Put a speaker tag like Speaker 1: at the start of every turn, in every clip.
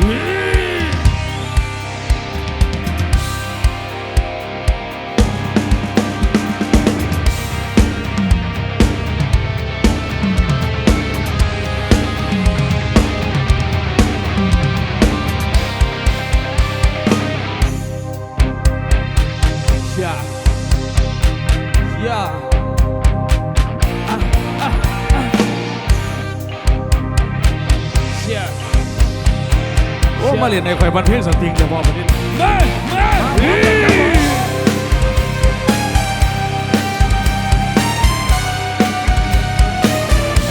Speaker 1: อ เรี
Speaker 2: ยนในข่อยบันเทศสติงเฉพาะประเทศ
Speaker 1: มามา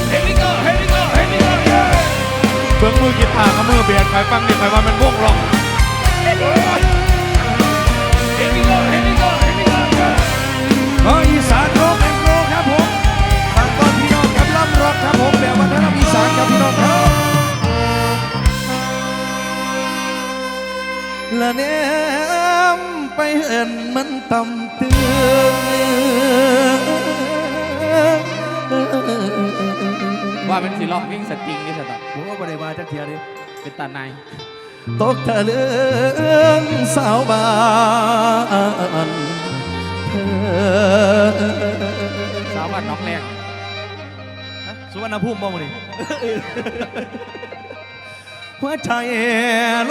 Speaker 1: เฮลิโกเฮลิโกเฮลิโกเย้
Speaker 2: เบื้องมือกีตาร์กับมือเบียดข่อยฟังนี่ข่อยว่ามันวงร้อง
Speaker 3: นมันต่ำเตือน
Speaker 1: ว่าเป็นสิร้องเพลงสตริงนี่สตอ
Speaker 3: ผมว่าบ่ได้มาจักเทียดิ
Speaker 1: เป็นตาในาย
Speaker 3: ตกทะเลืองสาวบ้านเธอ
Speaker 1: สาวบ้านน้องแรก
Speaker 3: สุวรรณภูมิบ้างนี่หัวใจ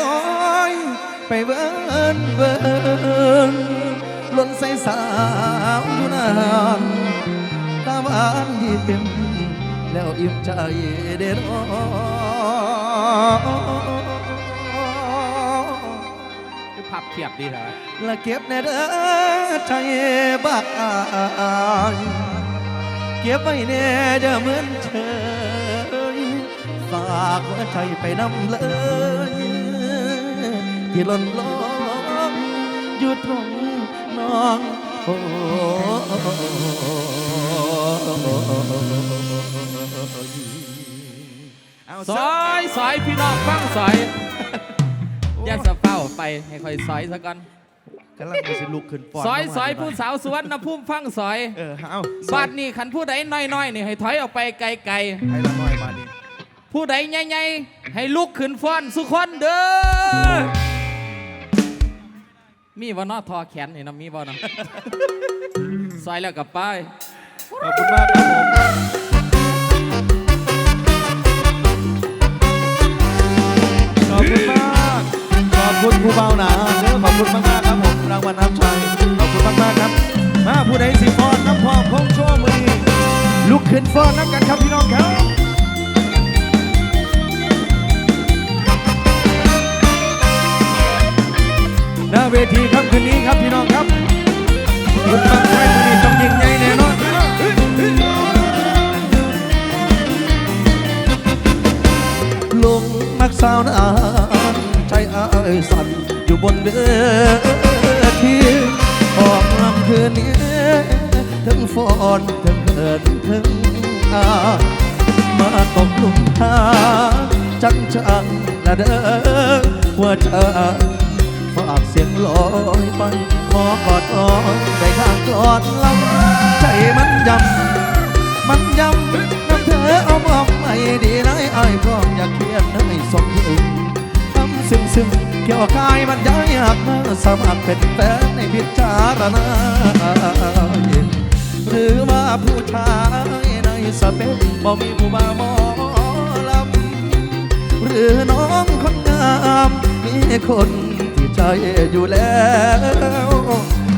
Speaker 3: ลอย ไปเวินเวินล้นใส่สาวอยู่นานตาหวานยิ้มแล้วอิ่มใจเด็ดอ
Speaker 1: คือพับเทียบดีเถอะ
Speaker 3: และเก็บในเด้อใจบักอายเก็บไว้แน่จะเหมือนเชยฝากหัวใจไปนำเลย ที่หล่นลงอยู่ตรงน้องโอ้เอา
Speaker 1: ซอยซอยพี่น้องฟังซอยอย่าสะเฝ้าไปให้ค่อยซอยซะก่อน
Speaker 3: กำลังจะลุกขึ้นฟอน
Speaker 1: ซอย
Speaker 3: เข้ามา
Speaker 1: ซอยผู้สาวสวนนะพุ่มฟังซอย
Speaker 3: เออเอา
Speaker 1: บาดนี่ขันผู้ใดน้อยๆนี่ให้ถอยออกไปไกล
Speaker 3: ให้ละน้อยมาดิ
Speaker 1: ๆผู้ใดใหญ่ๆให้ลุกขึ้นฟ้อนสุคนเด้อ มีบ่เนอทอแขนนี่นะมีบ่เนาะ ซอยแล้วกลับไป
Speaker 3: ขอบคุณมากครับผมขอบคุณมาก ขอบคุณครูเบาหนาเด้อขอบคุณมากมากๆครับผมรางวัลน้ำใจขอบคุณมากมากๆครับ มาผู้ใดสิฟอนน้ำพองพงโชว์มือนี้ลุกขึ้นฟอนน้ำกันครับพี่น้องครับ หน้าเวทีครับคืนนี้ครับพี่น้องครับคุณบังไฟมือนี้ต้องยิงใหญ่แน่นอนลงมักสาวนานใจอ้ายสั่นอยู่บนเวทีออกลำคืนนี้ทั้งฟอนทั้งเขินทั้งอามาตกลุมทางจังจังๆนะเด้อหัวใจ ฝากเสียงลอยไป ขอกอดอ้อนไปข้างกอดลำใจมันยำมันยำน้ำเธอเอาบอกไม่ดีนะไอ้พร้อมอยากเขียนให้สมถึงทำซึมซึมเกี่ยวกายมันย้ายหักมาสมัครเป็นแฟนในพิจารณาหรือว่าผู้ชายในสเปคบ่มีผู้มาหมอลำหรือน้องคนงามมีคน ที่ใจอยู่แล้ว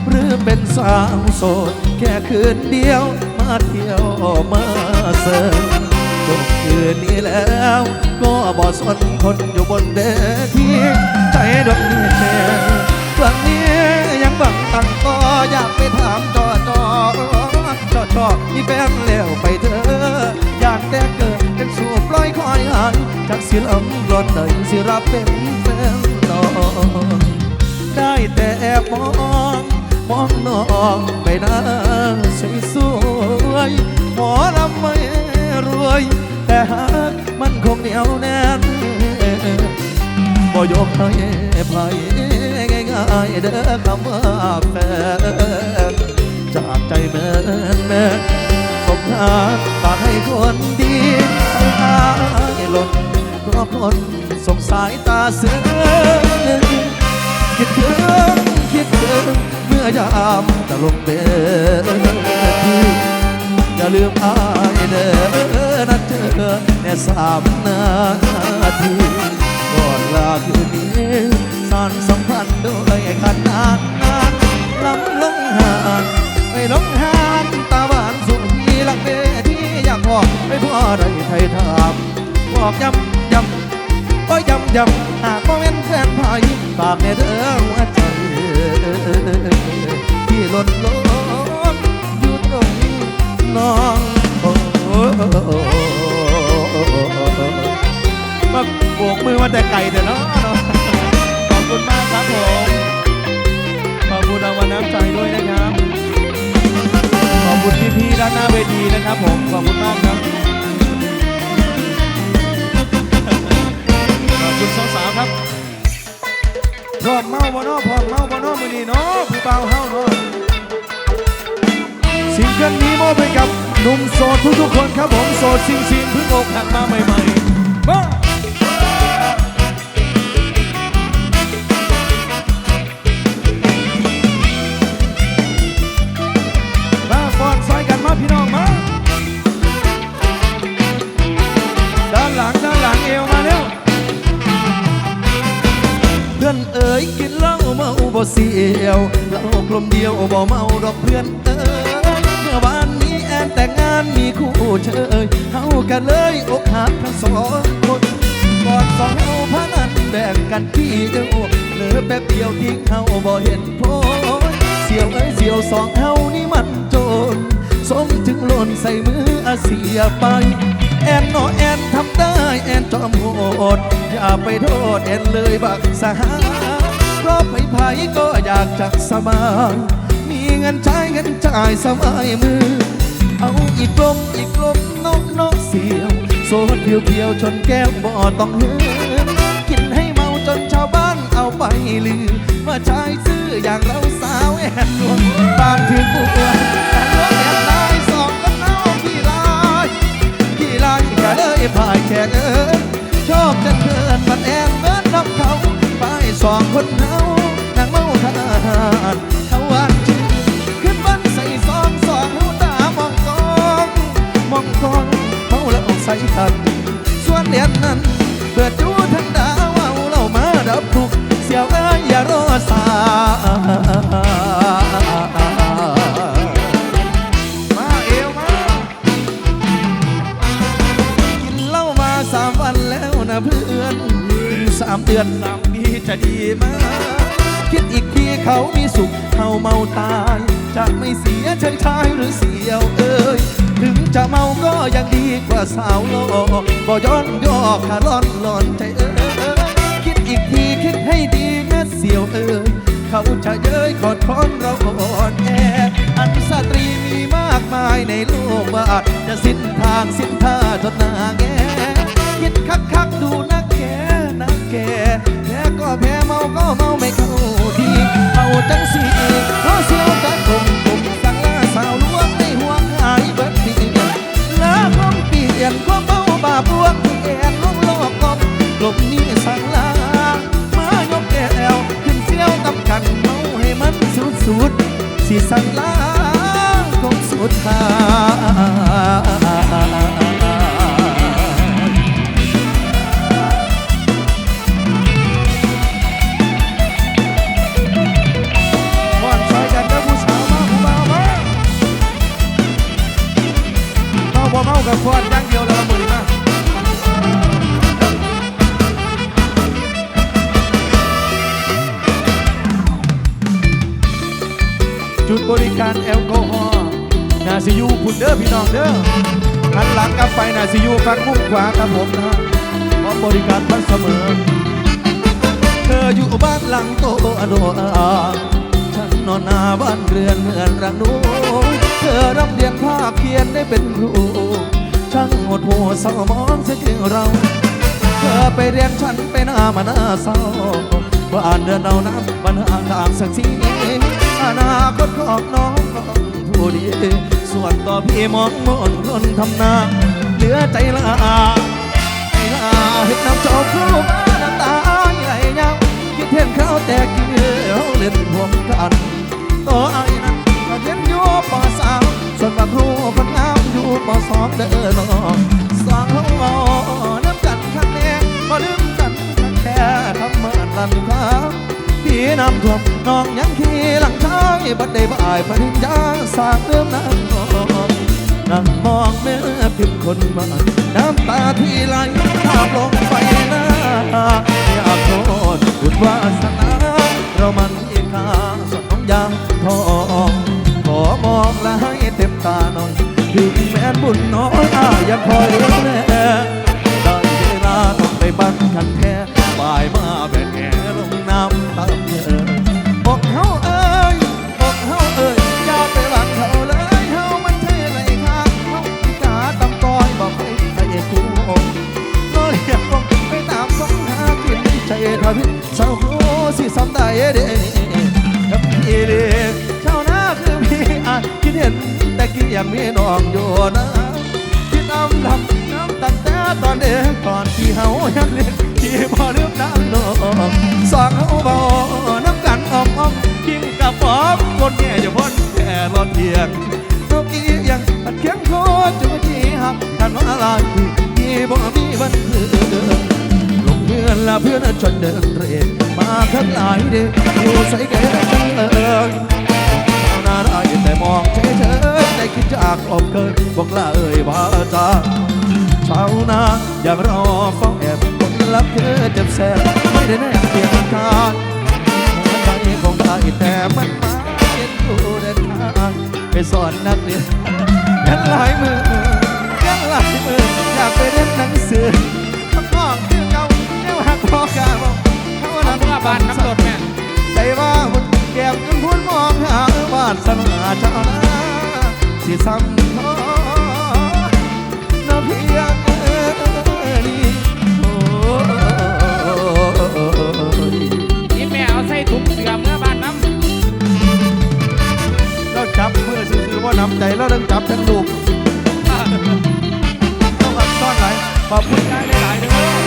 Speaker 3: หรือเป็นสาวโสดแค่คืนเดียว มาเที่ยวมาเสิร์ฟจบคืนนี้แล้ว ก็บ่สนคนอยู่บนเวทีใจดวงนี้ดวงนี้ยังบังตั้งก็อยากไปถามจอจอจอจอมีแฟนแล้วไปเถอะอยากแต่เกิดเป็นสู่ปล่อยคอยหายจากสิลำรอนใดสิรับเป็นแฟน ได้แต่มอง มองน้องไปหน้าสวยสวยหมอลำไม่รวย แต่หากมันคงเหนียวแน่นบ่ยกให้ไผง่ายๆเด้อคำว่าแฟนจากใจแม่นแม่นสมทาฝากให้คนดีให้อายหล่นเพราะคน ส่งสายตาเสือคิดถึงคิดถึงเมื่อยามจะลงเบทีอย่าลืมอายเด้อนะเธอแน่สามนาทีก่อนลาคืนนี้สานสัมพันธ์ด้วยขนาดนั้นลำลงหานไม่ลงหานตาหวานสุขีหลักเวที่อยากบอกไม่พอได้ไทยถามบอกย้ำ ย้ำโอ้ยยำยำหากบ่เป็นแฟนพายฝากในเด้อหัวใจที่หล่นล้นอยู่ตรงน้องโอ้มาโบกมือมาแต่ไก่แต่เนาะขอบคุณมากครับผมขอบคุณรางวัลน้ำใจด้วยนะครับ ขอบคุณพี่ๆด้านหน้าเวทีนะครับผม ขอบคุณมากครับ
Speaker 2: คุณสาวๆครับ
Speaker 3: พร้อมเมาบ่นอพร้อมเมาบ่นอมือนี้เนาะผู้เบ่าเฮาเนาะซิงเกิลนี้มอบให้กับหนุ่มโสดทุกๆคนครับผมโสดซิงซิงเพิ่งอกหักมาใหม่ๆมา เมาบ่เสียวเล้ากลมเดียวบ่เมาดอกเพื่อนเอ๋ยเมื่อวานนี้แอนแต่งงานมีคู่เชยเฮากันเลยอกหักทั้งสองคนก่อนสองเฮาพานันแบ่งกันที่เดียวเหลือแป๊บเดียวที่เฮาบ่เห็นโพยเสียวเอ้ยเสียวสองเฮานี่มันโจรสมถึงหล่นใส่มืออาเสียไปแอนโนแอนทำได้แอนจอมโหดอย่าไปโทษแอนเลยบักสหาย เพราะไผไผก็อยากจะสบาย มีเงินใช้เงินจ่ายสบายมือ เอาอีกลมอีกลมนกนกเสียวโซดเพียวเพียวชนแก้วบ่ต้องเฮือกินให้เมาจนชาวบ้านเอาไปลือ ว่าชายซื่ออย่างเราสาวแอนนวลบ้านถึงปวดแอนนวลแอนนายสองก็เอาพี่ลายพี่ลายก็เลยพายแขกเอ้ยชอบจะเกินมัน ทานเขาวานชื่อขึ้นวันใส่ซองสองเฮาตามองกองมองกองเมาแล้วใส่กัน ส่วนเหรียญนั้นเปิดดูทั้งดาวเอาเรามาดับทุกเสียวเอ้ยอย่ารอสายมาเอวมากินเหล้ามาสามวันแล้วนะเพื่อนสามเดือนสามปีจะดีไหมคิดอีกที เขามีสุขเขาเมาตาย จะไม่เสียชายชายหรือเสียวเอ้ยถึงจะเมาก็ยังดีกว่าสาวโลกบ่ย้อนยอกขาร้อนหลอนใจเอ้ยคิดอีกทีคิดให้ดีแม่เสียวเอ้ยเขาจะเย้ยขอดค้อนเราอ่อนแออันสตรีมีมากมายในโลกว่าอาจะสิ้นทางสิ้นท่าจนหน้าแงคิดคักคักดูนักแกนักแกแพ้ก็แพ้เมาก็เมาไม่เข้าที เอาจังสีเพราะเสียวตะกงกงสั่งลาสาวลวงในห่วงหายเบิดทีลาคงปลี่ยนความเมาบาปลวงที่แอนลงโลกกลมกลมนี้สั่งลามายกแก้วขึ้นเสียวตำกันเมาให้มันสุดสุดสิสั่งลาคงสุดท้าง นาซียูคุณเด้อพี่น้องเด้อหันหลังกลับไปนาซียูฝั่งมุมขวาครับผมนะฮะพร้อมบริการทันเสมอ เธออยู่บ้านหลังโตอโดอาฉันนอนหน้าบ้านเรือนเหมือนรังนูเธอร่ำเรียนภาพเขียนได้เป็นครูช่างหดหัวเศร้ามองเสียจริงเรา เธอไปเรียนฉันไปหน้ามาหน้าเศร้าว่านเดือนเอาน้ำมันห่างทางสักทีอนาคตของน้องก็ ผู้ดีส่วนต่อพี่มองมนคนทำนาเหลือใจละอาใจละเห็นน้ำเจ้าคู่บ้านแต่กี้เขาเล่นห่วมกันตัวไอ้นั้นก็เรียนอยู่ปสามส่วนบาครูคนงามอยู่ปสองเด้อน้องสาวเอาน้ำกันข้างแน่ก็ลืมกันแค่คำเหมื่อลันครับ น้ำท่วมน้องยังขี่หลังท้ายบัดได้บ่ายปริญญาสางเริ่มน้ำนองนั่งมองแม่พิมคนมา น้ำตาที่ไหลภาพลงไปหน้าอยากโทษบุญวาสนาเรามันอีกาส่วนน้องยางทองขอมองและให้เต็มตาหน่อยถึงแม้นบุญน้อยอายังคอยเลี้ย ลายที่บ่มีวันคืนลงเพื่อนละเพื่อนจนเดินเรมาข้างหลายเด้อยู่ใส่แก่จังเลยเอาน้าได้แต่มองเฉยๆได้คิดจากอบเกินบอกลาเอ่ยว่าจาชาวนาอยากรอเฝ้าแอบคนรับคือเจ็บแสบไม่ได้แน่เพียงการหัวใจของใครแต่มันมาเห็นกูเดินทางไปสอนนักเรียนยังหลายมือ มืออยากไปเรียนหนังสือข้างนอกคือเก่าเจ้าหักพอกาบอกเขา
Speaker 1: เอา
Speaker 3: นำ
Speaker 1: เมื่อบานน้ำรถแม่
Speaker 3: ใจว่ามันแก้มจนพูดมองหาบ้านสนาชาวนาสิซ้ำทอนาเพียงเอ่ยโอ้ย
Speaker 1: นี่แม่เอาใส่ถุงเสือเมื่อบานน้ำ
Speaker 3: เราจับมือซื้อๆว่าน้ำใจเราต้องจับทั้งลู ขอบคุณได้หลายๆเด้อ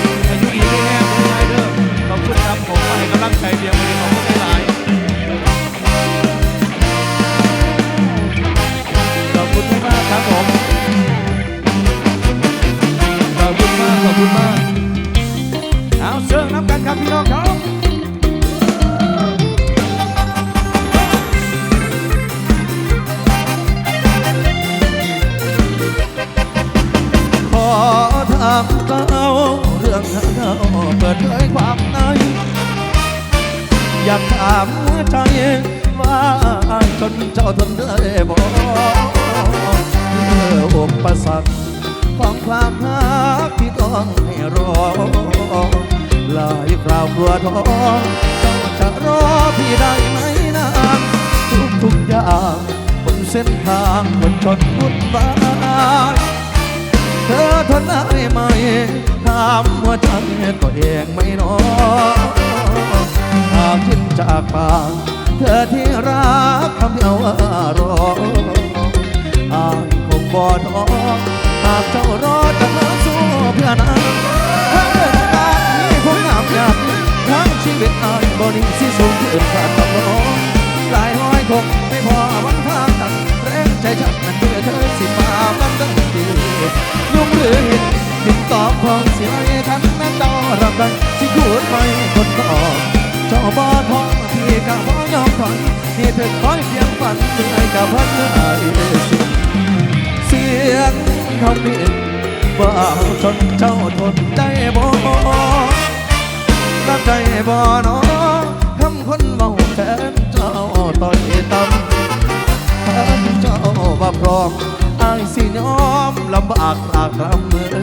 Speaker 3: ปสรรคของความรักที่ต้องให้รอหลายคราวกลัวท้อเจ้าจะรอพี่ได้ไหมนานทุกทุกๆอย่างบนเส้นทางบนจนวุ่นวายเธอทนได้ไหมถามหัวใจตัวเองไม่นอยหากขึ้นจากปากเธอที่รักคำเดียวว่ารออ่าน บ่ท้อหากเจ้ารอจะมาสู้เพื่อนานถ้าเดินทางนี้คงงามยากทั้งชีวิตอายบ่นิ่งสิสูงขึ้นขาดกับน้องหลายร้อยคงไม่พอวันทางตัดแรงใจฉันนั้นเพื่อเธอสิมาบันดังดียุ่งหรือเห็นติดต่อของเสียให้ทันแม่ต่อรับได้ที่ขูดไม่คนต่อเจ้าบ่ทองพี่กับบ่ยอมถอยนี่เธอคอยเพียงฝันเหนื่อยกับพันเอ้ ยเสียงคำนี้ว่าจนเจ้าทนได้บ่รับได้บ่นาะคำคนเมาแทนเจ้าต่อยต่ำถ้าเจ้าว่าพร้อมอายสิยอมลำบากตากรำเมื่อ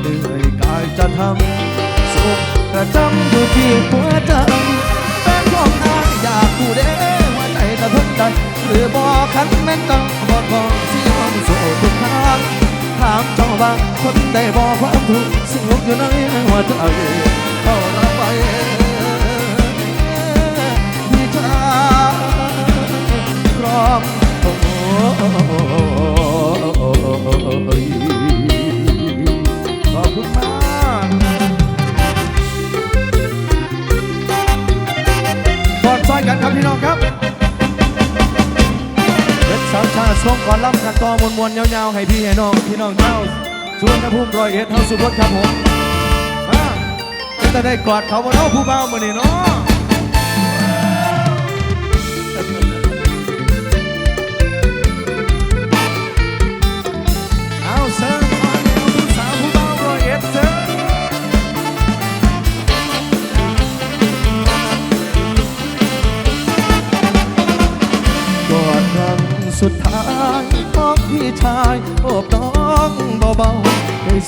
Speaker 3: เหนื่อยกายจะทำสุขกระจำอยู่ที่หัวใจแฟนของนางอยากผู้เด้หัวใจจะทนได้หรือบอกคันแม่นต้องบอกบอกสิย อมสู้ทุกทางถามเจ้าว่าคนได้บอกความทุกข์สุขอยู่ในหัวใจเข้าละไปที่ชาครอบโอ้ ก่อนล่ำกันต่อมวนๆยาวๆให้พี่ให้น้องพี่น้องเจ้าสวนภูมิร้อยเอ็ดเฮาสุดรถครับผมจะได้กอดเขาบ่เนาผู้บ่าวมื้อนี้เนาะ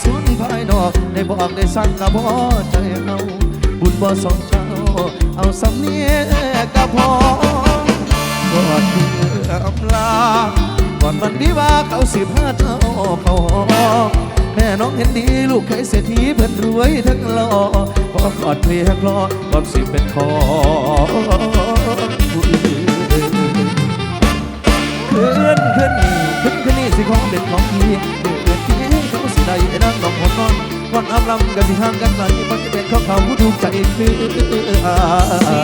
Speaker 3: สุนภายนอกได้บอกได้สั่งกับพ่อใจเอาบุญบ่สองเจ้าเอาสำเนียกับพ่อกอดเพื่ออำลาก่อนวันวิวาเขาสิบห้าเจ้าเขาหอมแม่น้องเห็นดีลูกเคยเศรษฐีเพิ่นรวยทั้งหล่อพอกอดเพลียคลอก่อนสิเป็นคอผู้อื่นขึ้นขึ้นขึ้นขึ้นนี่สิของเด็ดของพี่เเขาสิได้ไอ้นั่งลงหดนอนก่อนอำลำกันสิห่างกันไกลมันจะเป็นของเขาผู้ถูใจ
Speaker 1: เสี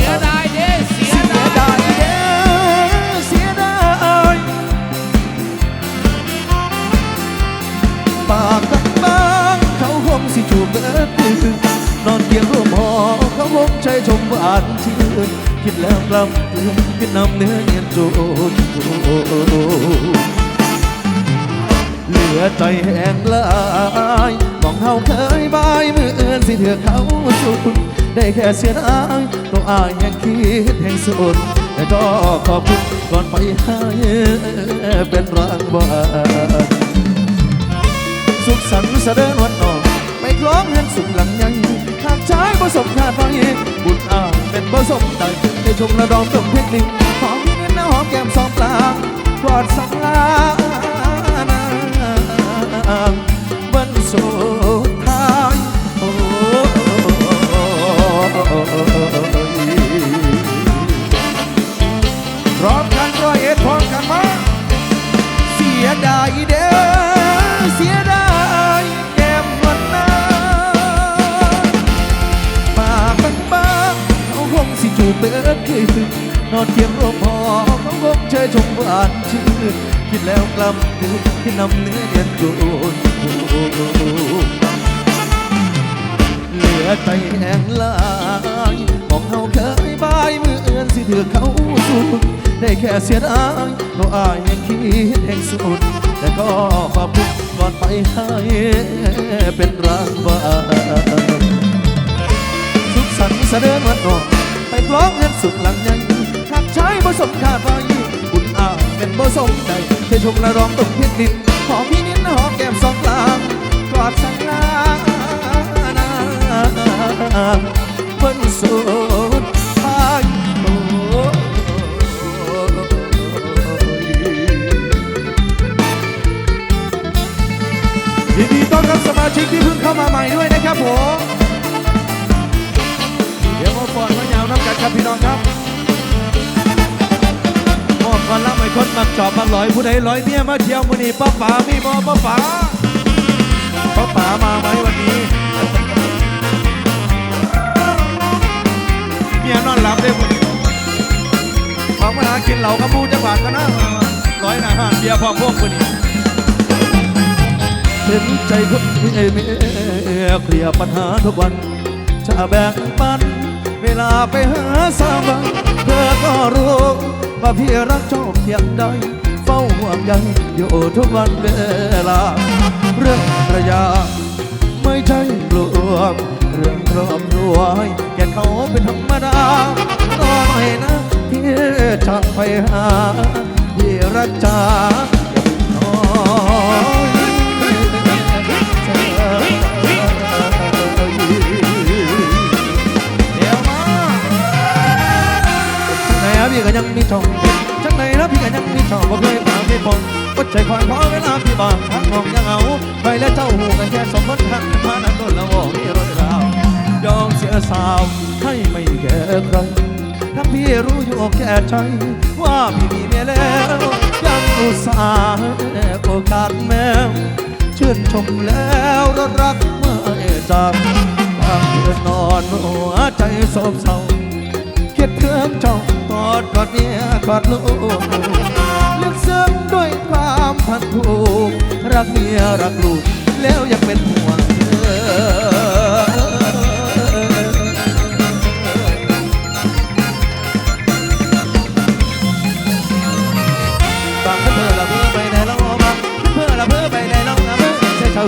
Speaker 1: ยดายเด้เสียดาย
Speaker 3: เด้เสียดายปากกับบางเขาคงสิจูบเบิดนอนเตียงร่วมหอเขาคงใจชมหวานชื่นคิดแล้วกลับเลือนคิดนำเนื้อเนียนโจน เหลือใจแห้งลายมองเฮาเคยบายมือเอื่นสิเถือเขาสุด ได้แค่เสียดายตัวอายยังคิดแห่งสุดแต่ก็ขอบคุณก่อนไปให้เป็นรางวัลสุขสันต์เสด็จวันออกไปคล้องเงินสุขหลังยังหากชายประสบคาดไว้บุญอ้างเป็นประสมใจให้ชมระดอมตกเพชรลิงหอมเงินหน้าหอมแก้มสองปลางกอดสังลาางวันสุดท้ายโอ้พร้อมกันร้อยเอ็ดพร้อมกันมาเสียดายเด้อเสียดายแก้มวันนั้นปากบางบ้างเขาคงสิจูบเบิดคือ นอนเทียมร่วมหอเขาคงเชยชมหวานชื่นคิดแล้วกลับดึกที่นำเนื้อเย็นโยนเหลือใจแห้งลายมองเขาเคยบายมือเอื้อนสิถือเขาสูดได้แค่เสียดายตัวอายยังคิดแห่งสุด แต่ก็ขอบคุณก่อนไปให้เป็นรางวัลสุขสันต์เสด็จวันออกไปพร้อมเงินสุดหลังยัง หากใช้ผสมคาดไว้บุญอาเป็นผสมใจเทชมละร้องตกเพียงดินหอมพี่นิ้นหอมแก้มสองกลางกอดสังลานางวันสุดท้ายโยินดีต้อนรับสมาชิกที่เพิ่งเข้ามาใหม่ด้วยนะครับผมเดี๋ยวมาฟอนมายาวน้ำกันครับพี่น้องครับ ก่อนรับไอ้คนมักจอบมักลอยผู้ใดลอยเมียมาเที่ยวมื้อนี้ป้าป๋ามีบ่ป้าป๋าป้าป๋ามาไหมวันนี้เมียนอนหลับได้หมดของมาหากินเหล่ากระมูจังหวัดกันนะร้อยอาห้ารเบียร์พร้อมพวกคนนี้เห็นใจคนมีเมียเคลียร์ปัญหาทุกวันจะแบ่งปันเวลาไปหาสาวบานเธอก็รู้ ว่าพี่รักชอบเพียงใด เฝ้าห่วงใยอยู่ทุกวันเวลา เรื่องระยะไม่ใช่กลัวเรื่องครอบครัวให้แกเขาเป็นธรรมดาต่อยนะพี่จะไปหา แก่ใจว่าพี่มีเมียแล้ว ยังอุตส่าห์โอกาสแมวชื่นชมแล้วรถรักเมื่อจำบางเดือนนอนหัวใจโศกเศร้าคิดถึงเจ้าตอดกอดเมียกอดลูกลึกซึ้งด้วยความพันผูกรักเมียรักลูกแล้วยังเป็นห่วงเธอ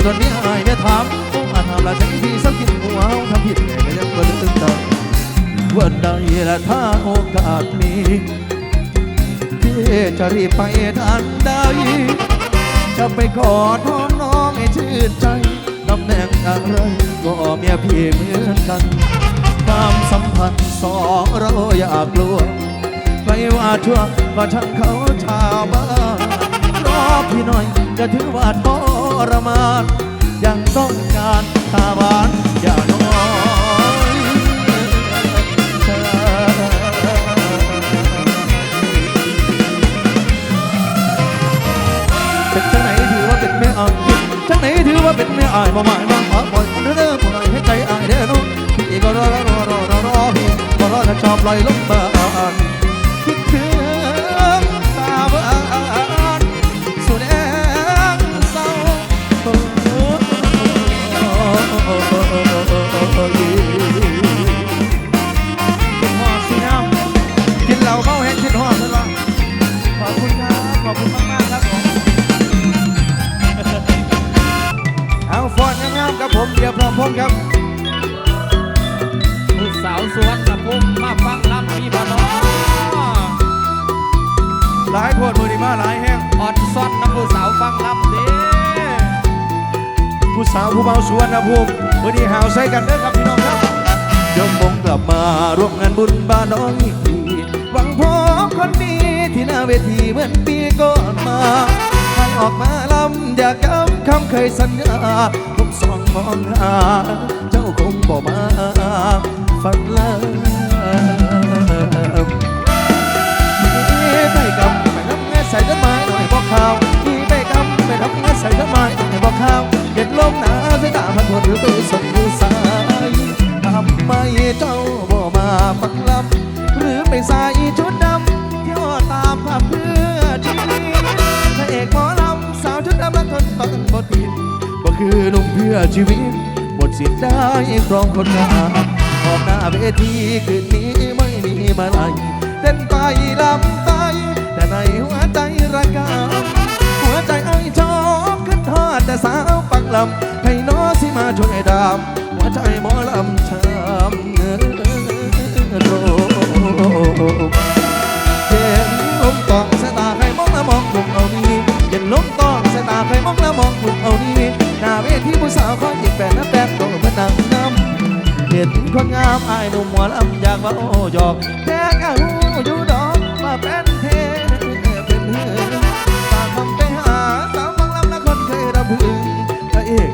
Speaker 3: ใช่ชาวชนนี้อายไม่ถามต้องมาทำละฉันที่สักกินหัวทำผิดไงก็ยังก็ตึงตังวันใดละถ้าโอกาสมีที่จะรีบไปทันใดจะไปกอดน้องน้องให้ชื่นใจตำแหน่งอะไรก็เมียพี่เหมือนกันความสัมพันธ์สองเราอย่ากลัวไม่ว่าชั่วก็ช่างเขาชาวบ้านรอพี่หน่อยจะถือว่าท รมานยังต้องการตาหวานอย่าน้อยจเป็นจังไหนถือว่าเป็นแม่อ่ายจังไหนถือว่าเป็นแม่อ่ายบ่หมายบางขอปล่อยเด้อปล่อยให้ใจอายเด้อน้องพี่ก็รอรอรอรอรอพี่ก็รอถ้าชอบลอยลงมาคิด สาวผู้เบาสวนนะภูมิมือดีหาวใส่กันเด้อครับพี่น้องครับยกมงกลับมาร่วมงานบุญบ้านน้องอีกทีหวังพบคนดีที่หน้าเวทีเหมือนปีก่อนมาให้ออกมาลำอยากย้ำคำเคยสัญญาผมส่องมองหา เจ้าคงบอกมาฝันลาไปกำไปทำงานใส่ต้นไม้หน่อยบอกข่าว มีไปกำไปทำงานใส่ต้นไม้หน่อยบอกข่าวเห็นลมหนาวสายตาพันผลหรือไปส่งมือสายทำไมเจ้าบ่มาปักลำหรือไปใส่ชุดดำเที่ยวตามภาพเพื่อชีวิตพระเอกหมอลำสาวชุดดำรักทนตอนบทผิดบ่คือหนุ่มเพื่อชีวิตหมดสิทธิ์ได้ครองคนงามออกหน้าเวทีคืนนี้ไม่มีมาลัยเต้นไปลำไปแต่ในหัวใจระกำ แต่สาวปักลำให้น้อสิมาช่วยดามหัวใจหมอลำช้ำเนื้อโรเห็นลมตองสายตาใครมองแล้วมองลุมเอานี้เห็นลมตองสายตาใครมองแล้วมองลุมเอานี้หน้าเวทีผู้สาวคอยหยิบแฟนน้ำแป๊บโตพนังน้ำเห็นคนงามอายหนุ่มหัวลำอยากว่าโอ้ยอกแค่กะหูอยู่ดอกมาเป็นเท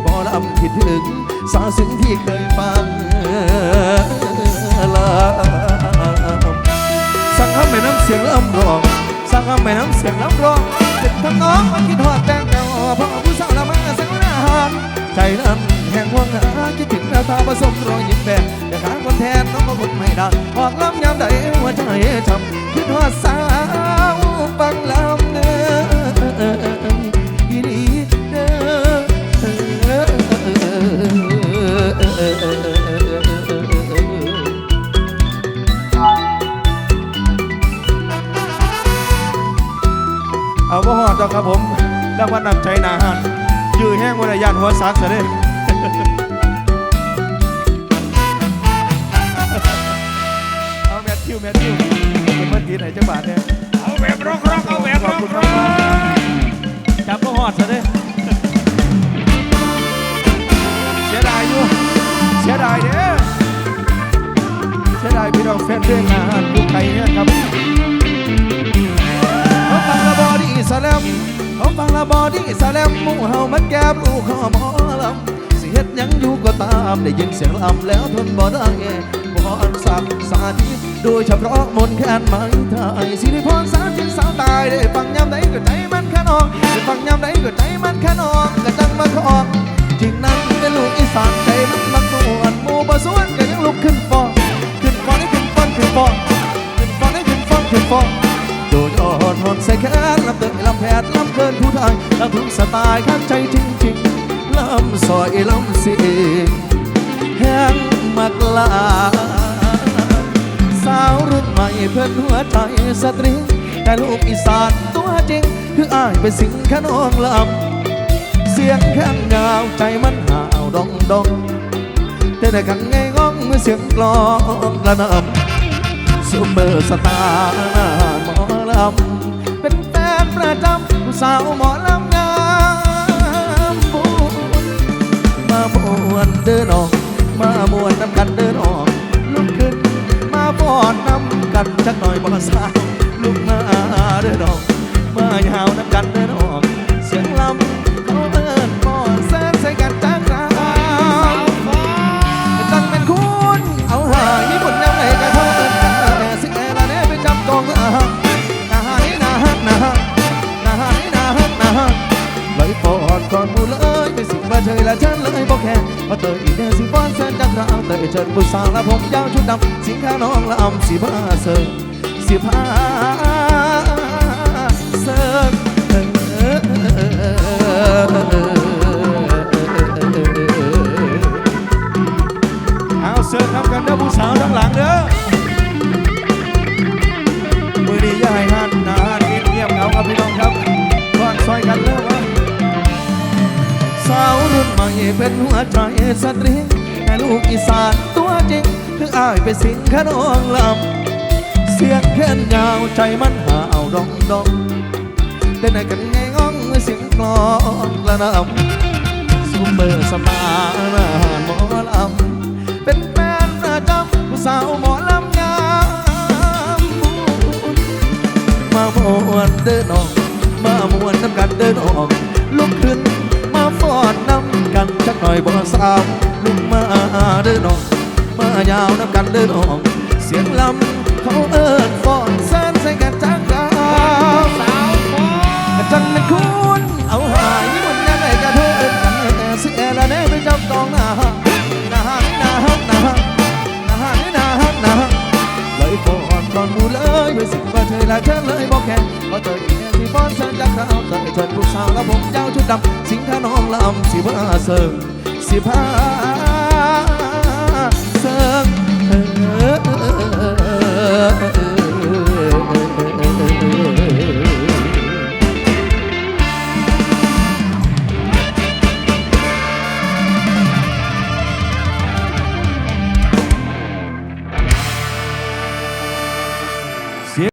Speaker 3: บอลำคิดถึง สาวสิ่งที่เคยฟังลำสั่งคำแม่น้ำเสียงลำร้องสั่งคำแม่น้ำเสียงลำร้องเป็นทั้งน้องมาคิดหอดแตงแก้วเพราะผู้สาวละมาสังอาหารใจนั้นแห่งห่วงหาคิดถึงแววตาผสมรอยยิ้มแบนแต่ขาคนแทนน้องก็คนไม่ได้ออกลำยามใดหัวใจช้ำคิดว่าสาวฟังลำเนื้อ อาบ่หอดดอกครับผมรางวัลนำใจหนาหันยื้อแห้งวันยานหัวซักซะเด้เอาแมทธิวแมทธิวเป็นเมื่อกี้ไหนจังบาทเนี่ย
Speaker 2: เอาแบบร็อกร็อกเอาแบบ
Speaker 3: ข
Speaker 2: ร็
Speaker 3: อ
Speaker 2: อบก
Speaker 3: คุณ
Speaker 2: ร็
Speaker 3: มา
Speaker 2: อก
Speaker 3: กๆจับบ่หอดซะเด้เสียดายอยู่เสียดายเด้อเสียดายพี่น้องแฟนเพลงอาหารผู้ไก่เนี่ยครับ ดี้สแลมมู่เฮามันแก้บลูกขอหมอลำสิเฮ็ดยังอยู่ก็ตามได้ยินเสียงลำแล้วทนบ่ได้พรสักสาธิตโดยเฉพาะมนแคนไม้ไทยสิริพรสาธิตสาวตายได้ฟังยามใดก็ใจมันแค่นองได้ฟังยามใดก็ใจมันแค่นองก็จังมาขอกจริงนั้นเป็นลูกอีสานใจมันมักนวลหมู่บ่สวนก็ยังลุกขึ้นฟอนขึ้นฟอนให้ขึ้นฟอนขึ้นฟ้อนขึ้นฟอนให้ขึ้นฟ้อ วดหดใส่แขนลำเตยลำแผดลำเกินผู้ไทยลำถึงสไตล์ข้างใจจริงๆลำซอยลำสีแห้งมากลาสาวรุ่นใหม่เพื่อนหัวใจสตรีแต่ลูกอีสานตัวจริง คืออ้ายไปสิงขันองลำเสียงแงเงาใจมันหาวดองดองแต่ในขังไงง้องเมื่อเสียงกลองกระนำซูเบอร์สตาร์ำเป็นแฟนประจำผู้สาวหมอลำงามบุญมามวนเดินออก มามวนน้ำกันเดินออกลุกขึ้น มาบอนน้ำกันจักหน่อยบ่สาวลุกมาเดินออกมายาวน้ำกันเดินออก ลยไปสิมาเฉยละฉันเลยบอกแค่ว่าเตยอีเดสิฟอนแสนจากราวเตยเชิญผู้สาวและผมยาวชุดดำสิงข้าน้องละอำสีผ้าเสิร์ฟสีผ้าเสิร์ฟเอาเสิร์ฟทำกันเด้อผู้สาวทั้งหลังเด้อมือนี้อย่าให้หันหนาหันเงียบเงาครับพี่น้องครับก่อนซอยกันเลิกว่า สาวรุ่นใหม่เป็นหัวใจสตรีแต่ลูกอีสานตัวจริงคืออ้ายไปสิงขนองลำ เสียงแค้นยาวใจมันห่าดองดองแต่ไหนกันไงง้องเสียงกลองกระนำซูเปอร์สตานาหมอลำ เป็นแฟนประจำผู้สาวหมอลำงามมามวนเดินออก มามวนน้ำกันเดินออกลุกขึ้น อดน้ำกันจักหน่อยบ่สาวลุกมาเดินน้อง มายาวน้ำกันเดินน้อง เสียงลำเขาเอิญฟอนแซนใส่กันจักดาวสาวฟอนจังนั้นคุณเอาหายมันนั่นไอ้กระเทยกันแต่เสียละเน่ไปจำต้องนาฮะนาฮะนาฮะนาฮะนาฮะนาฮะนาฮะเลยฟอนตอนมูเลยไม่สิว่าเธอละเธอเลยบอกแค่ว่าเธอ อนเสริจะขาราเคยชนผู้สาวและผมเจ้าชุดดำสิงห์น้องลำสีผ้าเสริสีผ้าเสริมเ